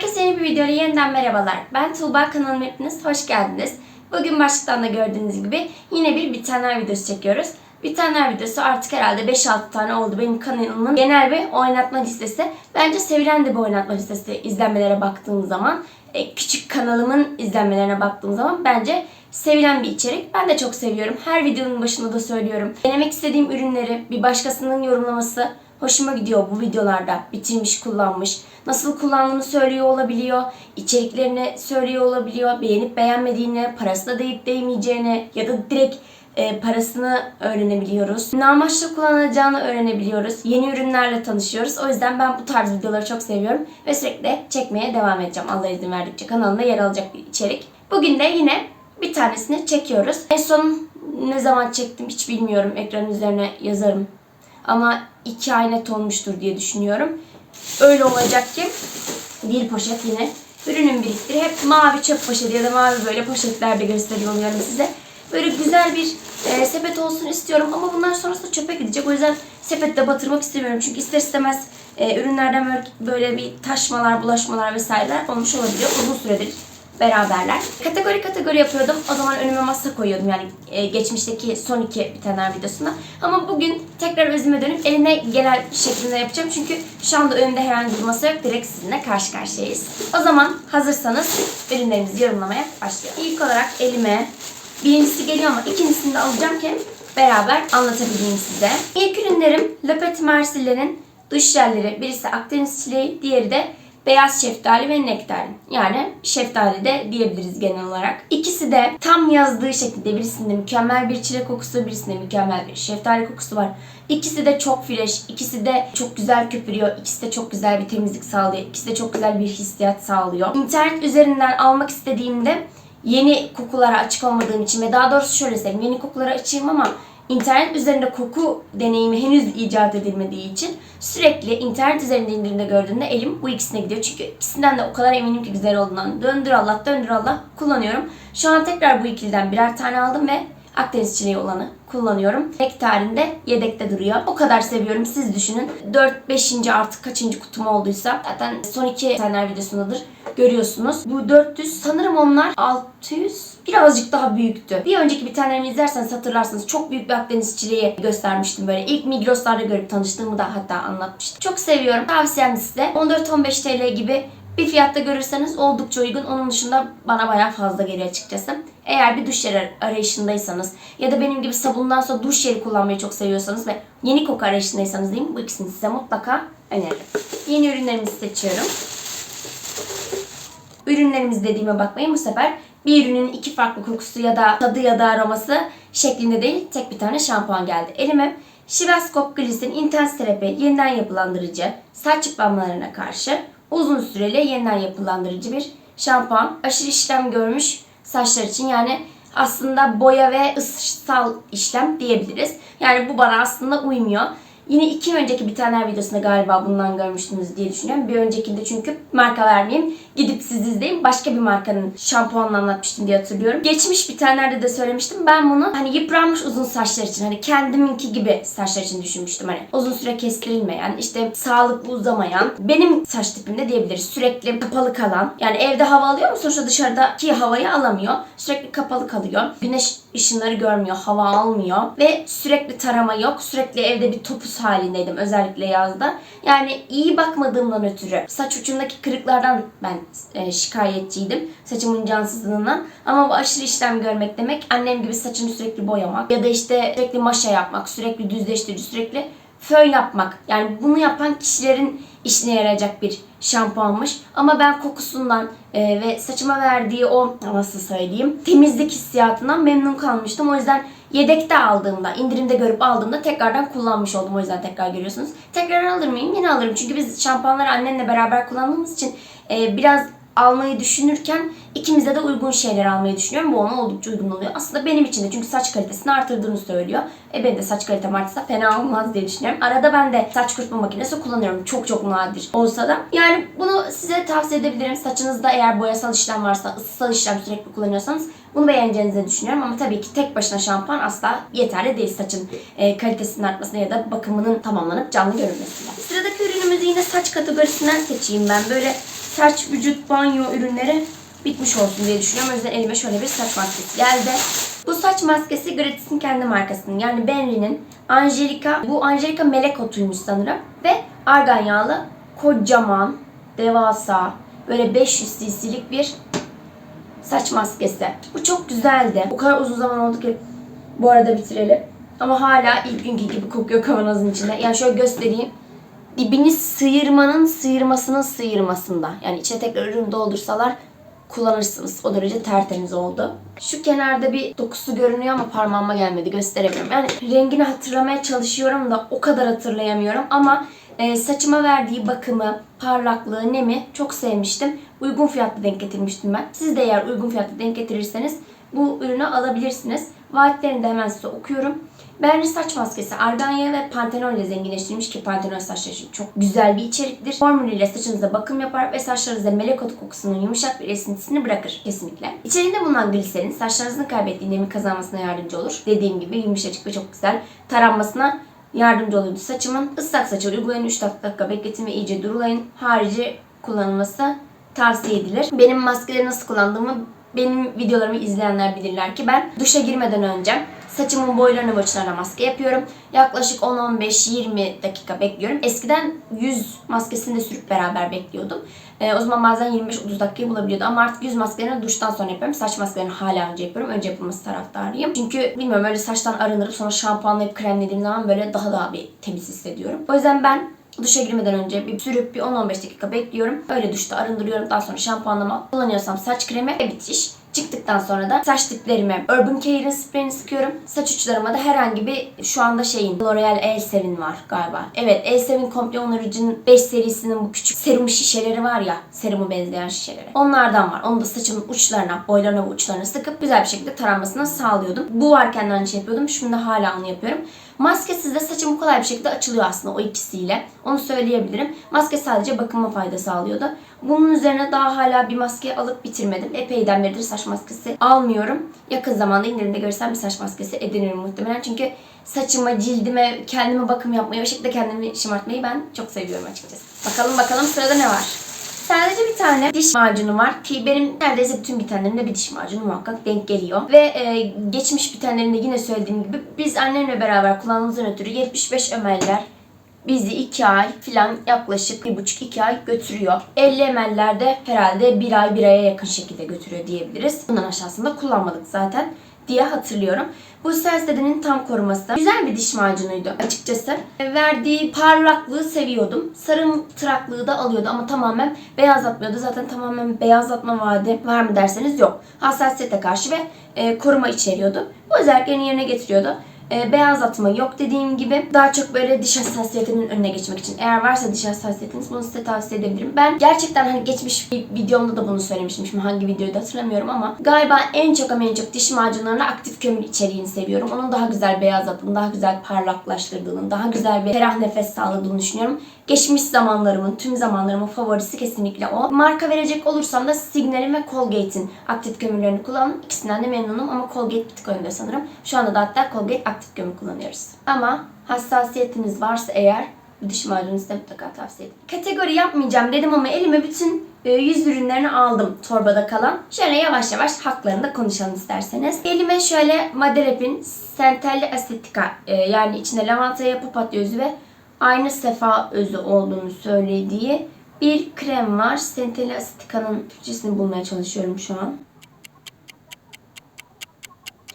Herkese yeni bir videoyla yeniden merhabalar. Ben Tuğba kanalıma hepiniz hoş geldiniz. Bugün başlıktan da gördüğünüz gibi yine bir bitenler videosu çekiyoruz. Bitenler videosu artık herhalde 5-6 tane oldu benim kanalımın genel bir oynatma listesi. Bence sevilen de bir oynatma listesi izlenmelere baktığım zaman. E, küçük kanalımın izlenmelerine baktığım zaman bence sevilen bir içerik. Ben de çok seviyorum. Her videonun başında da söylüyorum. Denemek istediğim ürünleri bir başkasının yorumlaması hoşuma gidiyor bu videolarda. Bitirmiş, kullanmış. Nasıl kullandığını söylüyor olabiliyor. içeriklerini söylüyor olabiliyor. Beğenip beğenmediğini, parasına değip değmeyeceğini ya da direkt e, parasını öğrenebiliyoruz. Ne amaçla kullanılacağını öğrenebiliyoruz. Yeni ürünlerle tanışıyoruz. O yüzden ben bu tarz videoları çok seviyorum. Ve sürekli çekmeye devam edeceğim. Allah izin verdikçe kanalımda yer alacak bir içerik. Bugün de yine bir tanesini çekiyoruz. En son ne zaman çektim hiç bilmiyorum. Ekranın üzerine yazarım. Ama iki ay net olmuştur diye düşünüyorum. Öyle olacak ki bir poşet yine ürünün biriktiri. Hep mavi çöp poşeti ya da mavi böyle poşetlerde gösteriyor oluyorum size. Böyle güzel bir e, sepet olsun istiyorum ama bunlar sonrasında çöpe gidecek. O yüzden sepette batırmak istemiyorum. Çünkü ister istemez e, ürünlerden böyle bir taşmalar, bulaşmalar vesaireler olmuş olabiliyor. Uzun süredir beraberler. Kategori kategori yapıyordum. O zaman önüme masa koyuyordum yani e, geçmişteki son iki bitenler videosunda. Ama bugün tekrar özüme dönüp eline gelen şeklinde yapacağım. Çünkü şu anda önümde herhangi bir masa yok. Direkt sizinle karşı karşıyayız. O zaman hazırsanız ürünlerimizi yorumlamaya başlayalım. İlk olarak elime birincisi geliyor ama ikincisini de alacağım ki beraber anlatabileyim size. İlk ürünlerim Le Petit Marsil'lerin duş jelleri. Birisi Akdeniz çileği, diğeri de beyaz şeftali ve nektarin. Yani şeftali de diyebiliriz genel olarak. İkisi de tam yazdığı şekilde birisinde mükemmel bir çilek kokusu, birisinde mükemmel bir şeftali kokusu var. İkisi de çok fresh, ikisi de çok güzel köpürüyor, ikisi de çok güzel bir temizlik sağlıyor, ikisi de çok güzel bir hissiyat sağlıyor. İnternet üzerinden almak istediğimde yeni kokulara açık olmadığım için ve daha doğrusu şöyle söyleyeyim yeni kokulara açığım ama internet üzerinde koku deneyimi henüz icat edilmediği için sürekli internet üzerinde indirimde gördüğümde elim bu ikisine gidiyor. Çünkü ikisinden de o kadar eminim ki güzel olduğundan. Döndür Allah döndür Allah kullanıyorum. Şu an tekrar bu ikiliden birer tane aldım ve Akdeniz çileği olanı kullanıyorum. Nektarinde yedekte duruyor. O kadar seviyorum. Siz düşünün. 4-5. artık kaçıncı kutum olduysa zaten son iki taneler videosundadır. Görüyorsunuz. Bu 400 sanırım onlar 600 birazcık daha büyüktü. Bir önceki bir tanelerimi izlerseniz hatırlarsınız. Çok büyük bir Akdeniz çileği göstermiştim böyle. İlk Migros'larda görüp tanıştığımı da hatta anlatmıştım. Çok seviyorum. Tavsiyem size. 14-15 TL gibi bir fiyatta görürseniz oldukça uygun. Onun dışında bana bayağı fazla geliyor açıkçası. Eğer bir duş jeli arayışındaysanız ya da benim gibi sabundan sonra duş jeli kullanmayı çok seviyorsanız ve yeni koku arayışındaysanız diyeyim bu ikisini size mutlaka öneririm. Yeni ürünlerimizi seçiyorum. Ürünlerimiz dediğime bakmayın bu sefer bir ürünün iki farklı kokusu ya da tadı ya da aroması şeklinde değil tek bir tane şampuan geldi. Elime Schwarzkopf Glisterin Intense Terapi yeniden yapılandırıcı saç yıpranmalarına karşı uzun süreli yeniden yapılandırıcı bir şampuan. Aşırı işlem görmüş saçlar için yani aslında boya ve ısısal işlem diyebiliriz. Yani bu bana aslında uymuyor. Yine iki önceki bitenler videosunda galiba bundan görmüştünüz diye düşünüyorum. Bir öncekinde çünkü marka vermeyeyim. Gidip siz izleyin. Başka bir markanın şampuanını anlatmıştım diye hatırlıyorum. Geçmiş bitenlerde de söylemiştim. Ben bunu hani yıpranmış uzun saçlar için hani kendiminki gibi saçlar için düşünmüştüm. Hani uzun süre kestirilmeyen, işte sağlıklı uzamayan, benim saç tipimde diyebiliriz. Sürekli kapalı kalan. Yani evde hava alıyor ama sonuçta dışarıdaki havayı alamıyor. Sürekli kapalı kalıyor. Güneş ışınları görmüyor, hava almıyor ve sürekli tarama yok. Sürekli evde bir topuz halindeydim özellikle yazda. Yani iyi bakmadığımdan ötürü saç ucumdaki kırıklardan ben e, şikayetçiydim. Saçımın cansızlığından. Ama bu aşırı işlem görmek demek annem gibi saçını sürekli boyamak ya da işte sürekli maşa yapmak, sürekli düzleştirici, sürekli fön yapmak. Yani bunu yapan kişilerin işine yarayacak bir şampuanmış. Ama ben kokusundan e, ve saçıma verdiği o nasıl söyleyeyim temizlik hissiyatından memnun kalmıştım. O yüzden yedekte aldığımda, indirimde görüp aldığımda tekrardan kullanmış oldum. O yüzden tekrar görüyorsunuz. Tekrar alır mıyım? Yine alırım. Çünkü biz şampuanları annemle beraber kullandığımız için e, biraz almayı düşünürken ikimize de uygun şeyler almayı düşünüyorum. Bu ona oldukça uygun oluyor. Aslında benim için de çünkü saç kalitesini artırdığını söylüyor. E benim de saç kalitem artsa fena olmaz diye düşünüyorum. Arada ben de saç kurutma makinesi kullanıyorum. Çok çok nadir olsa da. Yani bunu size tavsiye edebilirim. Saçınızda eğer boyasal işlem varsa, ısısal işlem sürekli kullanıyorsanız bunu beğeneceğinizi düşünüyorum. Ama tabii ki tek başına şampuan asla yeterli değil saçın e, kalitesinin artmasına ya da bakımının tamamlanıp canlı görünmesine. Sıradaki ürünümüzü yine saç kategorisinden seçeyim ben. Böyle saç, vücut, banyo ürünleri bitmiş olsun diye düşünüyorum. O yüzden elime şöyle bir saç maskesi geldi. Bu saç maskesi Gratis'in kendi markasının yani Benri'nin Angelica, bu Angelica melek otuymuş sanırım. Ve argan yağlı kocaman, devasa, böyle 500 cc'lik bir saç maskesi. Bu çok güzeldi. O kadar uzun zaman oldu ki bu arada bitirelim. Ama hala ilk günkü gibi kokuyor kavanozun içinde. Yani şöyle göstereyim. Dibini sıyırmanın sıyırmasının sıyırmasında. Yani içine tekrar ürün doldursalar kullanırsınız. O derece tertemiz oldu. Şu kenarda bir dokusu görünüyor ama parmağıma gelmedi. Gösteremiyorum. Yani rengini hatırlamaya çalışıyorum da o kadar hatırlayamıyorum. Ama e, saçıma verdiği bakımı, parlaklığı, nemi çok sevmiştim. Uygun fiyatlı denk getirmiştim ben. Siz de eğer uygun fiyatlı denk getirirseniz bu ürünü alabilirsiniz. Vaatlerini de hemen size okuyorum. Berni saç maskesi arganya ve pantenol ile zenginleştirilmiş ki pantenol saçlar için çok güzel bir içeriktir. Formülüyle saçınıza bakım yapar ve saçlarınıza melek otu kokusunun yumuşak bir esintisini bırakır kesinlikle. İçerinde bulunan gliserin saçlarınızın kaybettiği nemi kazanmasına yardımcı olur. Dediğim gibi yumuşacık ve çok güzel taranmasına yardımcı oluyordu saçımın. Islak saçı uygulayın 3 dakika bekletin ve iyice durulayın. Harici kullanılması tavsiye edilir. Benim maskeleri nasıl kullandığımı benim videolarımı izleyenler bilirler ki ben duşa girmeden önce saçımın boylarına ve uçlarına maske yapıyorum. Yaklaşık 10-15-20 dakika bekliyorum. Eskiden yüz maskesini de sürüp beraber bekliyordum. Ee, o zaman bazen 25-30 dakikayı bulabiliyordu. Ama artık yüz maskelerini duştan sonra yapıyorum. Saç maskelerini hala önce yapıyorum. Önce yapılması taraftarıyım. Çünkü bilmiyorum öyle saçtan arındırıp sonra şampuanlayıp kremlediğim zaman böyle daha daha bir temiz hissediyorum. O yüzden ben Duşa girmeden önce bir sürüp bir 10-15 dakika bekliyorum. Öyle duşta arındırıyorum. Daha sonra şampuanlama kullanıyorsam saç kremi ve bitiş. Çıktıktan sonra da saç diplerime Urban Care'in spreyini sıkıyorum. Saç uçlarıma da herhangi bir şu anda şeyin L'Oreal Elsevin var galiba. Evet Elsevin Complete Onarıcı'nın 5 serisinin bu küçük serum şişeleri var ya. Serumu benzeyen şişeleri. Onlardan var. Onu da saçımın uçlarına, boylarına ve uçlarına sıkıp güzel bir şekilde taranmasını sağlıyordum. Bu varken de aynı şey yapıyordum. Şimdi hala onu yapıyorum. Maskesiz de saçım kolay bir şekilde açılıyor aslında o ikisiyle. Onu söyleyebilirim. Maske sadece bakıma fayda sağlıyordu. Bunun üzerine daha hala bir maske alıp bitirmedim. Epeyden beridir saç maskesi almıyorum. Yakın zamanda indirimde görsem bir saç maskesi edinirim muhtemelen. Çünkü saçıma, cildime, kendime bakım yapmayı, o kendimi şımartmayı ben çok seviyorum açıkçası. Bakalım bakalım sırada ne var? Sadece bir tane diş macunu var ki benim neredeyse bütün bitenlerimde bir diş macunu muhakkak denk geliyor. Ve e, geçmiş bitenlerimde yine söylediğim gibi biz annemle beraber kullandığımızdan ötürü 75 ömeller bizi 2 ay falan yaklaşık 1,5-2 ay götürüyor. 50 ml'ler de herhalde 1 ay 1 aya yakın şekilde götürüyor diyebiliriz. Bundan aşağısında kullanmadık zaten diye hatırlıyorum. Bu Sensodyne'in tam koruması. Güzel bir diş macunuydu açıkçası. Verdiği parlaklığı seviyordum. Sarımtıraklığı da alıyordu ama tamamen beyazlatmıyordu. Zaten tamamen beyazlatma vaadi var mı derseniz yok. Hassasiyete karşı ve e, koruma içeriyordu. Bu özelliklerini yerine getiriyordu. E, beyazlatma yok dediğim gibi. Daha çok böyle diş hassasiyetinin önüne geçmek için. Eğer varsa diş hassasiyetiniz bunu size tavsiye edebilirim. Ben gerçekten hani geçmiş bir videomda da bunu söylemiştim. Şimdi hangi videoyu da hatırlamıyorum ama galiba en çok ama en çok diş macunlarında aktif kömür içeriğini seviyorum. Onun daha güzel beyazlattığını, daha güzel parlaklaştırdığını, daha güzel bir ferah nefes sağladığını düşünüyorum. Geçmiş zamanlarımın, tüm zamanlarımın favorisi kesinlikle o. Marka verecek olursam da Signal'in ve Colgate'in aktif kömürlerini kullandım. İkisinden de memnunum ama Colgate bir tık önde sanırım. Şu anda da hatta Colgate aktif kömür kullanıyoruz. Ama hassasiyetiniz varsa eğer diş macunu size mutlaka tavsiye ederim. Kategori yapmayacağım dedim ama elime bütün e, yüz ürünlerini aldım torbada kalan. Şöyle yavaş yavaş haklarında konuşalım isterseniz. Elime şöyle Madelep'in Centelli Asetika e, yani içinde lavanta papatya özü ve aynı sefa özü olduğunu söylediği bir krem var. Centelli Asetika'nın Türkçesini bulmaya çalışıyorum şu an.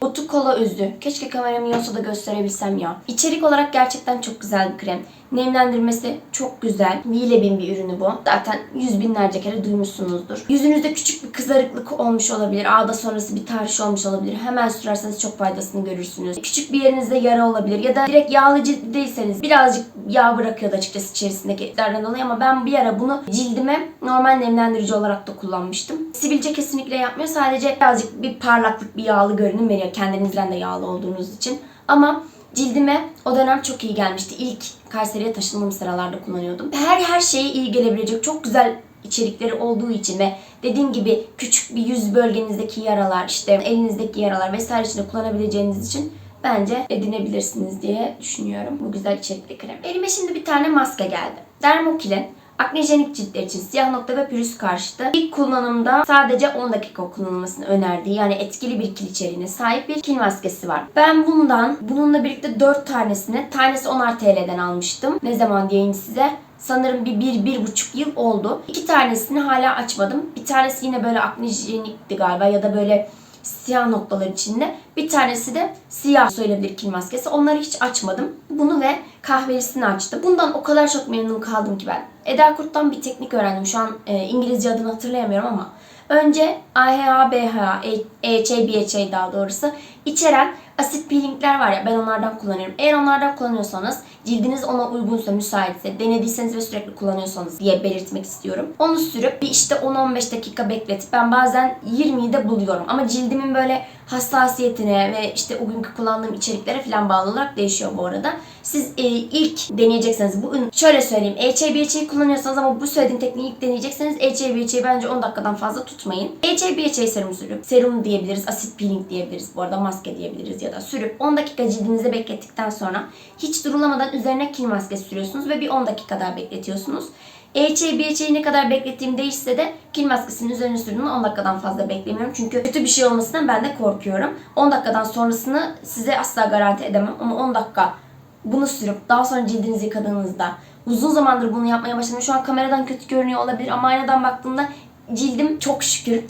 Otu kola özü. Keşke kameram iyi da gösterebilsem ya. İçerik olarak gerçekten çok güzel bir krem. Nemlendirmesi çok güzel. Vilebin bir ürünü bu. Zaten yüz binlerce kere duymuşsunuzdur. Yüzünüzde küçük bir kızarıklık olmuş olabilir. Ağda sonrası bir tahriş olmuş olabilir. Hemen sürerseniz çok faydasını görürsünüz. Küçük bir yerinizde yara olabilir. Ya da direkt yağlı cilt değilseniz birazcık yağ bırakıyordu açıkçası içerisindeki etlerden dolayı ama ben bir ara bunu cildime normal nemlendirici olarak da kullanmıştım. Sivilce kesinlikle yapmıyor. Sadece birazcık bir parlaklık, bir yağlı görünüm veriyor. Kendinizden de yağlı olduğunuz için. Ama Cildime o dönem çok iyi gelmişti. İlk Kayseri'ye taşındığım sıralarda kullanıyordum. Her her şeye iyi gelebilecek çok güzel içerikleri olduğu için ve dediğim gibi küçük bir yüz bölgenizdeki yaralar, işte elinizdeki yaralar vesaire için de kullanabileceğiniz için bence edinebilirsiniz diye düşünüyorum bu güzel içerikli krem. Elime şimdi bir tane maske geldi. Dermokil'in Aknejenik ciltler için siyah nokta ve pürüz karşıtı. İlk kullanımda sadece 10 dakika kullanılmasını önerdiği yani etkili bir kil içeriğine sahip bir kil maskesi var. Ben bundan bununla birlikte 4 tanesini tanesi 10'ar TL'den almıştım. Ne zaman diyeyim size? Sanırım bir, bir, bir buçuk yıl oldu. İki tanesini hala açmadım. Bir tanesi yine böyle aknejenikti galiba ya da böyle siyah noktalar içinde. Bir tanesi de siyah soyulabilir kil maskesi. Onları hiç açmadım. Bunu ve kahvelisini açtım. Bundan o kadar çok memnun kaldım ki ben. Eda Kurt'tan bir teknik öğrendim. Şu an e, İngilizce adını hatırlayamıyorum ama. Önce AHA, BHA, EHA, BHA daha doğrusu içeren asit peelingler var ya ben onlardan kullanıyorum. Eğer onlardan kullanıyorsanız cildiniz ona uygunsa, müsaitse, denediyseniz ve sürekli kullanıyorsanız diye belirtmek istiyorum. Onu sürüp bir işte 10-15 dakika bekletip ben bazen 20'yi de buluyorum. Ama cildimin böyle hassasiyetine ve işte o günkü kullandığım içeriklere falan bağlı olarak değişiyor bu arada. Siz e, ilk deneyecekseniz bu ürün şöyle söyleyeyim. EHA, BHA'yı kullanıyorsanız ama bu söylediğim tekniği ilk deneyecekseniz EHA, BHA'yı bence 10 dakikadan fazla tutmayın. EHA, BHA serum sürüp, serum diyebiliriz, asit peeling diyebiliriz bu arada maske diyebiliriz ya da sürüp 10 dakika cildinizde beklettikten sonra hiç durulamadan üzerine kil maskesi sürüyorsunuz ve bir 10 dakika daha bekletiyorsunuz. EHA, BHA'yı ne kadar beklettiğim değişse de kil maskesinin üzerine sürdüğümde 10 dakikadan fazla beklemiyorum. Çünkü kötü bir şey olmasından ben de korkuyorum. 10 dakikadan sonrasını size asla garanti edemem ama 10 dakika bunu sürüp daha sonra cildinizi yıkadığınızda uzun zamandır bunu yapmaya başladım. Şu an kameradan kötü görünüyor olabilir ama aynadan baktığımda cildim çok şükür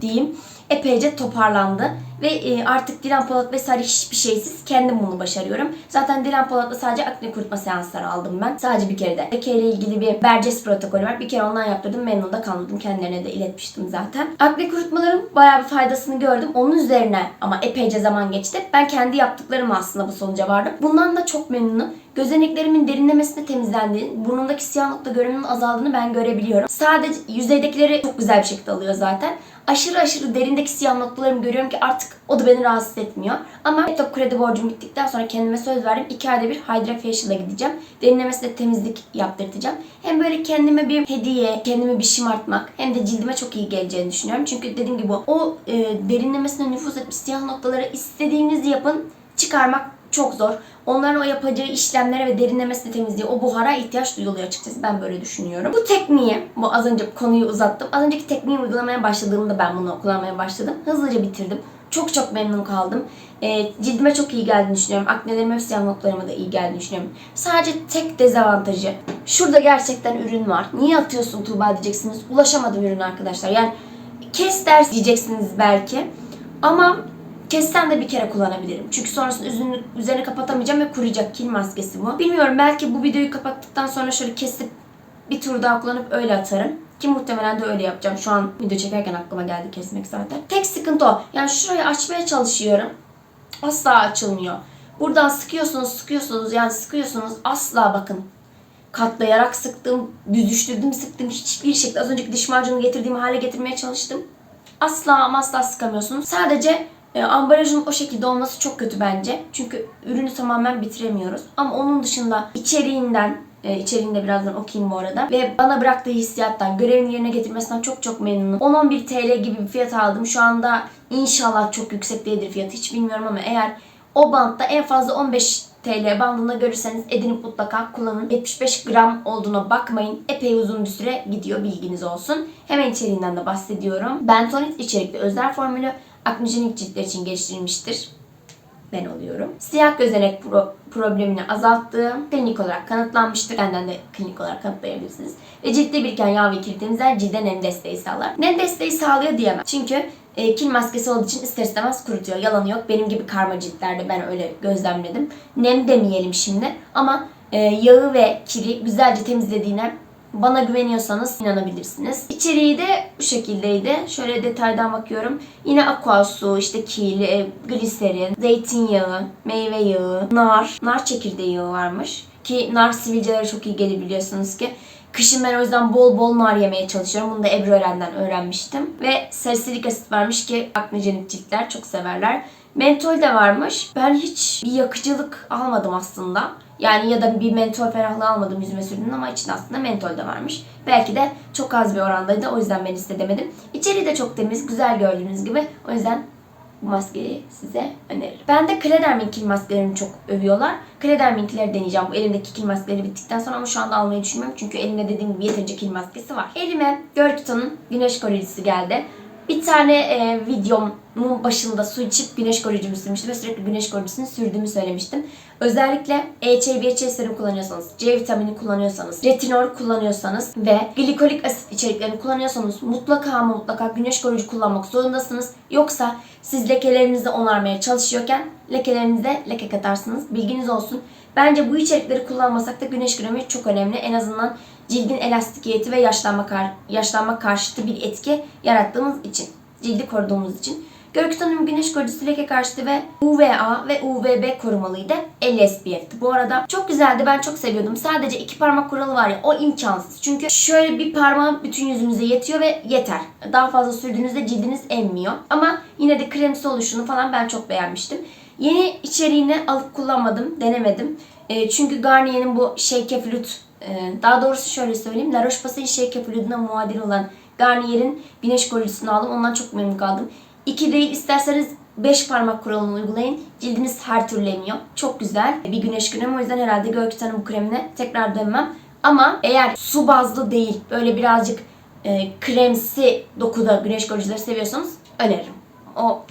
diyeyim epeyce toparlandı. Ve e, artık Dilan Polat vesaire hiçbir şeysiz kendim bunu başarıyorum. Zaten Dilan Polat'la sadece akne kurutma seansları aldım ben. Sadece bir kere de. Leke ile ilgili bir Berces protokolü var. Bir kere ondan yaptırdım. Memnun da kalmadım. Kendilerine de iletmiştim zaten. Akne kurutmaların bayağı bir faydasını gördüm. Onun üzerine ama epeyce zaman geçti. Ben kendi yaptıklarımı aslında bu sonuca vardım. Bundan da çok memnunum. Gözeneklerimin derinlemesine temizlendiğini, burnumdaki siyah nokta görünümünün azaldığını ben görebiliyorum. Sadece yüzeydekileri çok güzel bir şekilde alıyor zaten. Aşırı aşırı derindeki siyah noktalarımı görüyorum ki artık o da beni rahatsız etmiyor. Ama laptop kredi borcum bittikten sonra kendime söz verdim. 2 ayda bir Hydra Facial'a gideceğim. Derinlemesine temizlik yaptırtacağım. Hem böyle kendime bir hediye, kendime bir şımartmak hem de cildime çok iyi geleceğini düşünüyorum. Çünkü dediğim gibi o e, derinlemesine nüfuz etmiş siyah noktaları istediğinizi yapın çıkarmak çok zor. Onların o yapacağı işlemlere ve derinlemesine temizliğe, o buhara ihtiyaç duyuluyor açıkçası. Ben böyle düşünüyorum. Bu tekniği, bu az önce konuyu uzattım. Az önceki tekniği uygulamaya başladığımda ben bunu kullanmaya başladım. Hızlıca bitirdim. Çok çok memnun kaldım. E, cildime çok iyi geldiğini düşünüyorum. Aknelerime ve siyah noktalarıma da iyi geldiğini düşünüyorum. Sadece tek dezavantajı. Şurada gerçekten ürün var. Niye atıyorsun Tuğba diyeceksiniz. Ulaşamadım ürün arkadaşlar. Yani kes ders diyeceksiniz belki. Ama Kessem de bir kere kullanabilirim. Çünkü sonrasında üzerine, üzerine kapatamayacağım ve kuruyacak kil maskesi bu. Bilmiyorum belki bu videoyu kapattıktan sonra şöyle kesip bir tur daha kullanıp öyle atarım. Ki muhtemelen de öyle yapacağım. Şu an video çekerken aklıma geldi kesmek zaten. Tek sıkıntı o. Yani şurayı açmaya çalışıyorum. Asla açılmıyor. Buradan sıkıyorsunuz, sıkıyorsunuz. Yani sıkıyorsunuz. Asla bakın. Katlayarak sıktım, büzüştürdüm, sıktım. Hiçbir şekilde az önceki diş macunu getirdiğim hale getirmeye çalıştım. Asla ama asla sıkamıyorsunuz. Sadece e, ambalajın o şekilde olması çok kötü bence. Çünkü ürünü tamamen bitiremiyoruz. Ama onun dışında içeriğinden, e, içeriğini de birazdan okuyayım bu arada. Ve bana bıraktığı hissiyattan, görevini yerine getirmesinden çok çok memnunum. 10-11 TL gibi bir fiyat aldım. Şu anda inşallah çok yüksek değildir fiyatı. Hiç bilmiyorum ama eğer o bantta en fazla 15 TL bandında görürseniz edinip mutlaka kullanın. 75 gram olduğuna bakmayın. Epey uzun bir süre gidiyor bilginiz olsun. Hemen içeriğinden de bahsediyorum. Bentonit içerikli özel formülü aknejenik ciltler için geliştirilmiştir. Ben oluyorum. Siyah gözenek pro- problemini azalttığı klinik olarak kanıtlanmıştır. Benden de klinik olarak kanıtlayabilirsiniz. Ve ciltte biriken yağ ve temizler, cilde nem desteği sağlar. Nem desteği sağlıyor diyemem. Çünkü e, kil maskesi olduğu için ister istemez kurutuyor. Yalanı yok. Benim gibi karma ciltlerde ben öyle gözlemledim. Nem demeyelim şimdi ama e, yağı ve kiri güzelce temizlediğine bana güveniyorsanız inanabilirsiniz. İçeriği de bu şekildeydi. Şöyle detaydan bakıyorum. Yine aqua su, işte kil, e, gliserin, zeytinyağı, meyve yağı, nar, nar çekirdeği yağı varmış. Ki nar sivilcelere çok iyi gelir biliyorsunuz ki. Kışın ben o yüzden bol bol nar yemeye çalışıyorum. Bunu da Ebru Ören'den öğrenmiştim. Ve salisilik asit varmış ki aknejenik ciltler çok severler. Mentol de varmış. Ben hiç bir yakıcılık almadım aslında. Yani ya da bir mentol ferahlığı almadım yüzüme sürdüm ama içinde aslında mentol de varmış. Belki de çok az bir orandaydı o yüzden ben istemedim. İçeriği de çok temiz, güzel gördüğünüz gibi. O yüzden bu maskeyi size öneririm. Ben de Kledermin kil maskelerini çok övüyorlar. Klederminkileri deneyeceğim. Bu elimdeki kil maskeleri bittikten sonra ama şu anda almayı düşünmüyorum. Çünkü elimde dediğim gibi yeterince kil maskesi var. Elime Görkuta'nın güneş koruyucusu geldi. Bir tane e, videomun başında su içip güneş koruyucumu sürmüştüm ve sürekli güneş koruyucusunu sürdüğümü söylemiştim. Özellikle EHA, BHA serum kullanıyorsanız, C vitamini kullanıyorsanız, retinol kullanıyorsanız ve glikolik asit içeriklerini kullanıyorsanız mutlaka ama mutlaka güneş koruyucu kullanmak zorundasınız. Yoksa siz lekelerinizi onarmaya çalışıyorken lekelerinize leke katarsınız. Bilginiz olsun. Bence bu içerikleri kullanmasak da güneş kremi çok önemli. En azından cildin elastikiyeti ve yaşlanma, kar yaşlanma karşıtı bir etki yarattığımız için. Cildi koruduğumuz için. Görkütan'ın güneş koruyucusu leke karşıtı ve UVA ve UVB korumalıydı. 50 SPF'ti. Bu arada çok güzeldi. Ben çok seviyordum. Sadece iki parmak kuralı var ya o imkansız. Çünkü şöyle bir parmağın bütün yüzünüze yetiyor ve yeter. Daha fazla sürdüğünüzde cildiniz emmiyor. Ama yine de kremsi oluşunu falan ben çok beğenmiştim. Yeni içeriğini alıp kullanmadım, denemedim. E, çünkü Garnier'in bu Flute, e, daha doğrusu şöyle söyleyeyim. La Roche-Posay'in Shake Flute'una muadil olan Garnier'in güneş koruyucusunu aldım. Ondan çok memnun kaldım. İki değil isterseniz 5 parmak kuralını uygulayın. Cildiniz her türlü emiyor. Çok güzel bir güneş kremi. O yüzden herhalde Görkütan'ın bu kremine tekrar dönmem. Ama eğer su bazlı değil, böyle birazcık e, kremsi dokuda güneş koruyucuları seviyorsanız öneririm. O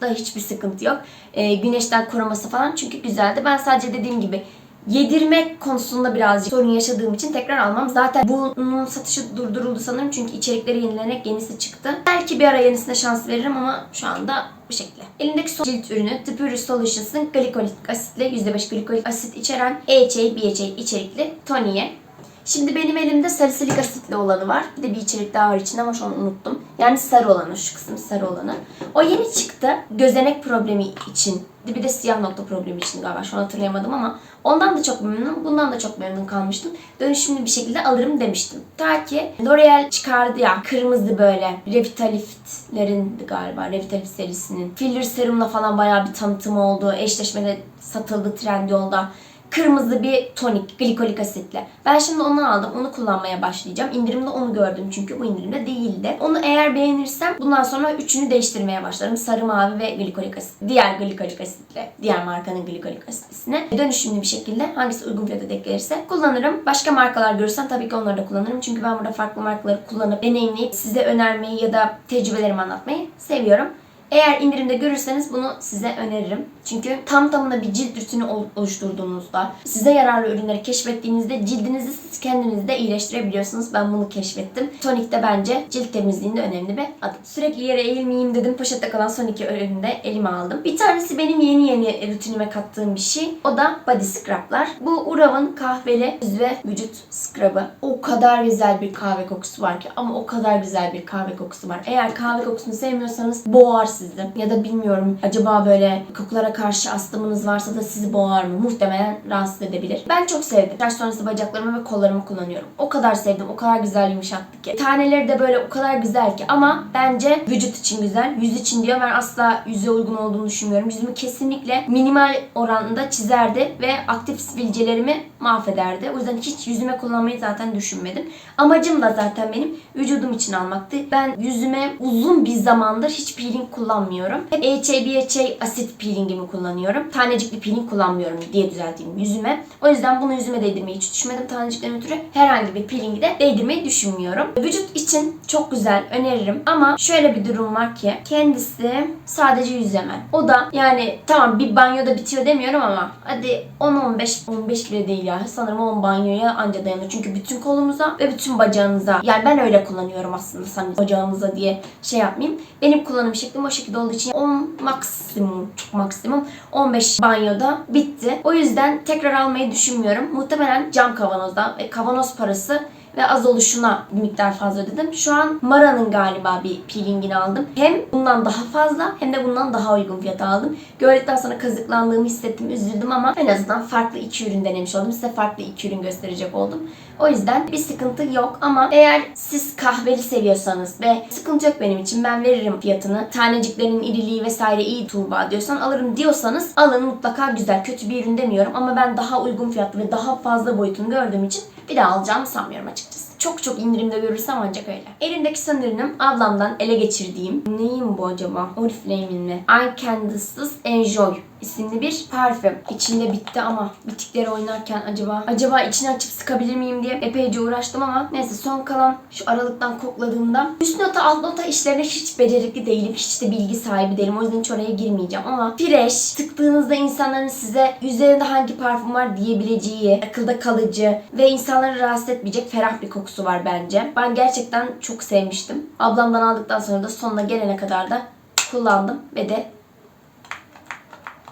da hiçbir sıkıntı yok. E, güneşten koruması falan çünkü güzeldi. Ben sadece dediğim gibi yedirmek konusunda birazcık sorun yaşadığım için tekrar almam. Zaten bunun satışı durduruldu sanırım çünkü içerikleri yenilenerek yenisi çıktı. Belki bir ara yenisine şans veririm ama şu anda bu şekilde. Elimdeki son cilt ürünü The Pure Solutions'ın glikolik asitle %5 glikolik asit içeren EHA, BHA içerikli toniğe. Şimdi benim elimde salisilik asitli olanı var. Bir de bir içerik daha var içinde ama şu an unuttum. Yani sarı olanı, şu kısım sarı olanı. O yeni çıktı. Gözenek problemi için. Bir de siyah nokta problemi için galiba. Şu an hatırlayamadım ama ondan da çok memnunum. Bundan da çok memnun kalmıştım. Dönüşümlü bir şekilde alırım demiştim. Ta ki L'Oreal çıkardı ya kırmızı böyle Revitalift'lerin galiba Revitalift serisinin. Filler serumla falan bayağı bir tanıtım oldu. Eşleşmede satıldı Trendyol'da kırmızı bir tonik glikolik asitle. Ben şimdi onu aldım. Onu kullanmaya başlayacağım. İndirimde onu gördüm çünkü bu indirimde değildi. Onu eğer beğenirsem bundan sonra üçünü değiştirmeye başlarım. Sarı mavi ve glikolik asit. Diğer glikolik asitle. Diğer markanın glikolik asitlisine. Dönüşümlü bir şekilde hangisi uygun fiyata denk gelirse kullanırım. Başka markalar görürsem tabii ki onları da kullanırım. Çünkü ben burada farklı markaları kullanıp deneyimleyip size önermeyi ya da tecrübelerimi anlatmayı seviyorum. Eğer indirimde görürseniz bunu size öneririm. Çünkü tam tamına bir cilt rutini ol- oluşturduğunuzda, size yararlı ürünleri keşfettiğinizde cildinizi siz kendiniz de iyileştirebiliyorsunuz. Ben bunu keşfettim. Sonic de bence cilt temizliğinde önemli bir adım. Sürekli yere eğilmeyeyim dedim. Poşette kalan Sonic'i ürünü de elime aldım. Bir tanesi benim yeni yeni rutinime kattığım bir şey. O da body scrub'lar. Bu Urav'ın kahveli yüz ve vücut scrub'ı. O kadar güzel bir kahve kokusu var ki ama o kadar güzel bir kahve kokusu var. Eğer kahve kokusunu sevmiyorsanız boğar sizi. Ya da bilmiyorum acaba böyle kokulara karşı astımınız varsa da sizi boğar mı? Muhtemelen rahatsız edebilir. Ben çok sevdim. Ders sonrası bacaklarımı ve kollarımı kullanıyorum. O kadar sevdim. O kadar güzel yumuşattı ki. Taneleri de böyle o kadar güzel ki ama bence vücut için güzel. Yüz için diyor. Ben asla yüze uygun olduğunu düşünmüyorum. Yüzümü kesinlikle minimal oranda çizerdi ve aktif sivilcelerimi mahvederdi. O yüzden hiç yüzüme kullanmayı zaten düşünmedim. Amacım da zaten benim vücudum için almaktı. Ben yüzüme uzun bir zamandır hiç peeling kullanmıyorum. Hep EHA, BHA asit peelingimi kullanıyorum. Tanecikli peeling kullanmıyorum diye düzelteyim yüzüme. O yüzden bunu yüzüme değdirmeyi hiç düşünmedim. Tanecikten ötürü herhangi bir peelingi de değdirmeyi düşünmüyorum. Vücut için çok güzel öneririm. Ama şöyle bir durum var ki kendisi sadece yüzeme. O da yani tamam bir banyoda bitiyor demiyorum ama hadi 10-15 15 bile değil ya. Sanırım 10 banyoya anca dayanır. Çünkü bütün kolumuza ve bütün bacağınıza. Yani ben öyle kullanıyorum aslında sanırım bacağımıza diye şey yapmayayım. Benim kullanım şeklim o şekilde olduğu için 10 maksimum çok maksimum 15 banyoda bitti. O yüzden tekrar almayı düşünmüyorum. Muhtemelen cam kavanozdan ve kavanoz parası ve az oluşuna bir miktar fazla ödedim. Şu an Mara'nın galiba bir peelingini aldım. Hem bundan daha fazla hem de bundan daha uygun fiyata aldım. Gördükten sonra kazıklandığımı hissettim, üzüldüm ama en azından farklı iki ürün denemiş oldum. Size farklı iki ürün gösterecek oldum. O yüzden bir sıkıntı yok ama eğer siz kahveli seviyorsanız ve sıkıntı yok benim için ben veririm fiyatını. Taneciklerin iriliği vesaire iyi Tuğba diyorsan alırım diyorsanız alın mutlaka güzel. Kötü bir ürün demiyorum ama ben daha uygun fiyatlı ve daha fazla boyutunu gördüğüm için bir daha alacağımı sanmıyorum açıkçası. çok çok indirimde görürsem ancak öyle. Elimdeki ürünüm ablamdan ele geçirdiğim. Neyim bu acaba? Oriflame'in mi? I Candlesız Enjoy isimli bir parfüm. İçinde bitti ama bitikleri oynarken acaba acaba içini açıp sıkabilir miyim diye epeyce uğraştım ama neyse son kalan şu aralıktan kokladığımda üst nota alt nota işlerine hiç becerikli değilim. Hiç de bilgi sahibi değilim. O yüzden hiç oraya girmeyeceğim ama fresh sıktığınızda insanların size üzerinde hangi parfüm var diyebileceği akılda kalıcı ve insanları rahatsız etmeyecek ferah bir kokusu var bence. Ben gerçekten çok sevmiştim. Ablamdan aldıktan sonra da sonuna gelene kadar da kullandım ve de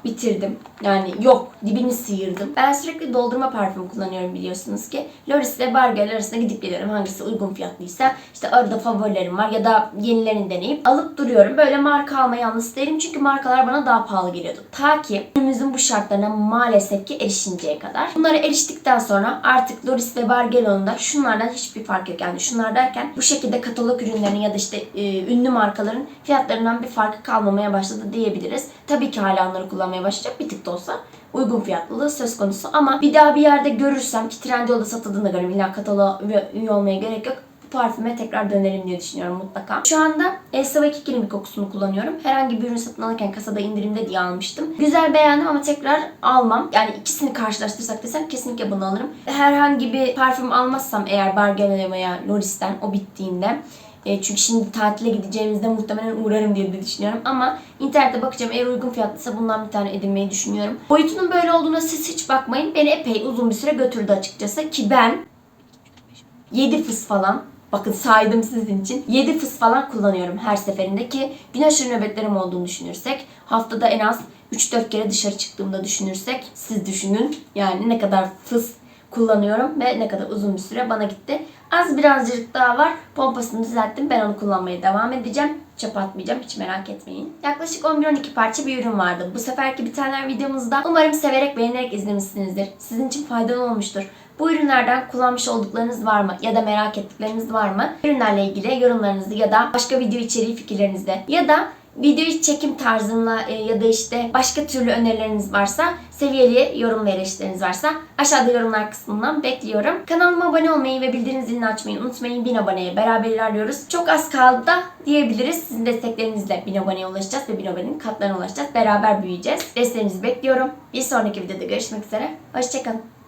bitirdim. Yani yok dibini sıyırdım. Ben sürekli doldurma parfüm kullanıyorum biliyorsunuz ki. Loris ve Bargel arasında gidip geliyorum. Hangisi uygun fiyatlıysa işte arada favorilerim var ya da yenilerini deneyip alıp duruyorum. Böyle marka almayı yalnız değilim çünkü markalar bana daha pahalı geliyordu. Ta ki günümüzün bu şartlarına maalesef ki erişinceye kadar. Bunlara eriştikten sonra artık Loris ve Bargelon'un da şunlardan hiçbir fark yok. Yani şunlar derken bu şekilde katalog ürünlerinin ya da işte e, ünlü markaların fiyatlarından bir farkı kalmamaya başladı diyebiliriz. Tabii ki hala onları kullanmaya başlayacak bir tık da olsa uygun fiyatlılığı söz konusu ama bir daha bir yerde görürsem ki Trendyol'da satıldığını görüyorum. İlla kataloğa üye- olmaya gerek yok. Parfüme tekrar dönerim diye düşünüyorum mutlaka. Şu anda Elsa ve Kiki'nin bir kokusunu kullanıyorum. Herhangi bir ürün satın alırken kasada indirimde diye almıştım. Güzel beğendim ama tekrar almam. Yani ikisini karşılaştırsak desem kesinlikle bunu alırım. Herhangi bir parfüm almazsam eğer Bargello veya Loris'ten o bittiğinde e, çünkü şimdi tatile gideceğimizde muhtemelen uğrarım diye de düşünüyorum. Ama internette bakacağım eğer uygun fiyatlıysa bundan bir tane edinmeyi düşünüyorum. Boyutunun böyle olduğuna siz hiç bakmayın. Beni epey uzun bir süre götürdü açıkçası. Ki ben 7 fıs falan Bakın saydım sizin için. 7 fıs falan kullanıyorum her seferinde ki gün aşırı nöbetlerim olduğunu düşünürsek haftada en az 3-4 kere dışarı çıktığımda düşünürsek siz düşünün yani ne kadar fıs kullanıyorum ve ne kadar uzun bir süre bana gitti. Az birazcık daha var. Pompasını düzelttim. Ben onu kullanmaya devam edeceğim. Çöp atmayacağım. Hiç merak etmeyin. Yaklaşık 11-12 parça bir ürün vardı. Bu seferki bitenler videomuzda umarım severek beğenerek izlemişsinizdir. Sizin için faydalı olmuştur. Bu ürünlerden kullanmış olduklarınız var mı? Ya da merak ettikleriniz var mı? Ürünlerle ilgili yorumlarınızı ya da başka video içeriği fikirlerinizde ya da video çekim tarzında e, ya da işte başka türlü önerileriniz varsa, seviyeli yorum ve eleştirileriniz varsa aşağıda yorumlar kısmından bekliyorum. Kanalıma abone olmayı ve bildirim zilini açmayı unutmayın. 1000 aboneye beraber ilerliyoruz. Çok az kaldı da diyebiliriz. Sizin desteklerinizle 1000 aboneye ulaşacağız ve 1000 abonenin katlarına ulaşacağız. Beraber büyüyeceğiz. Desteğinizi bekliyorum. Bir sonraki videoda görüşmek üzere. Hoşçakalın.